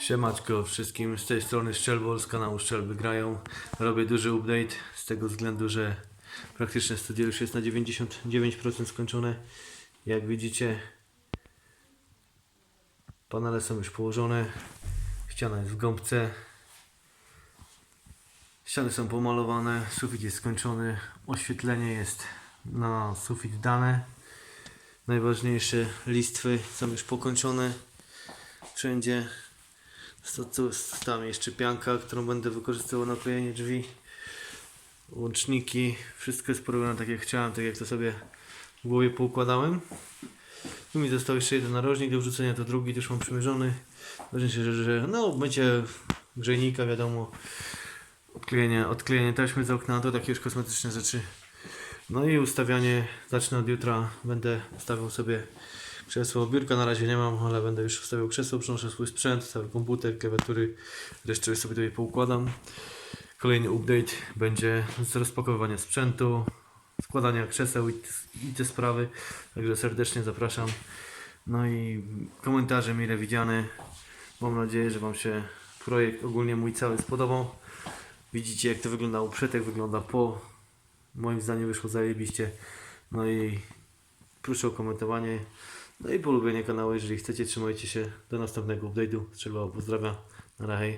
Siemaczko wszystkim, z tej strony Szczelbol, z kanału Szczelby Grają. Robię duży update z tego względu, że praktyczne studio już jest na 99% skończone. Jak widzicie, panele są już położone, ściana jest w gąbce, ściany są pomalowane, sufit jest skończony, oświetlenie jest na sufit dane. Najważniejsze listwy są już pokończone wszędzie. Sto- tu- mi jeszcze pianka, którą będę wykorzystywał na klejenie drzwi. Łączniki, wszystko jest porobione tak jak chciałem, tak jak to sobie w głowie poukładałem. Tu mi został jeszcze jeden narożnik do wrzucenia, to drugi też mam przymierzony. Ważniejsze, że, że no będzie grzejnika, wiadomo, odklejenie, odklejenie taśmy z okna, to takie już kosmetyczne rzeczy. No i ustawianie, zacznę od jutra, będę ustawiał sobie krzesło. Biurka na razie nie mam, ale będę już ustawiał krzesło, przynoszę swój sprzęt, cały komputer, klawiatury, resztę sobie tutaj poukładam. Kolejny update będzie z rozpakowywania sprzętu, składania krzeseł i, i te sprawy, także serdecznie zapraszam. No i komentarze mile widziane. Mam nadzieję, że Wam się projekt ogólnie mój cały spodobał. Widzicie jak to wyglądało przed, jak wygląda po. Moim zdaniem wyszło zajebiście. No i proszę o komentowanie. No i polubienie kanału, jeżeli chcecie. Trzymajcie się. Do następnego update'u. Trzeba pozdrawia. Na razie.